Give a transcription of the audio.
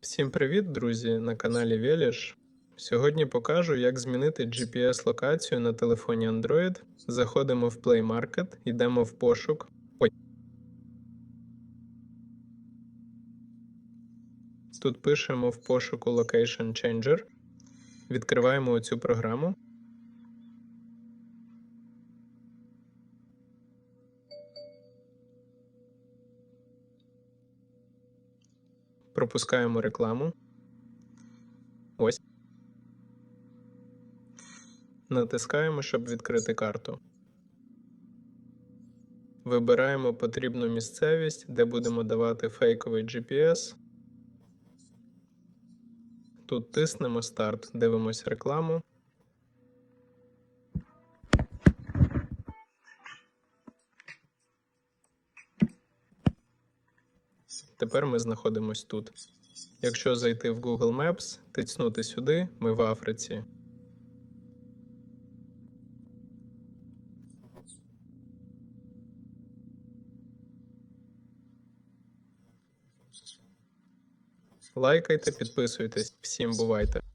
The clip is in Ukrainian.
Всім привіт, друзі! На каналі Веліш. Сьогодні покажу, як змінити GPS-локацію на телефоні Android. Заходимо в Play Market, йдемо в пошук. Тут пишемо в пошуку Location Changer. Відкриваємо оцю програму. Пропускаємо рекламу. Ось. Натискаємо, щоб відкрити карту. Вибираємо потрібну місцевість, де будемо давати фейковий GPS. Тут тиснемо старт, дивимося рекламу. Тепер ми знаходимось тут. Якщо зайти в Google Maps, тиснути сюди, ми в Африці. Лайкайте, підписуйтесь. Всім бувайте!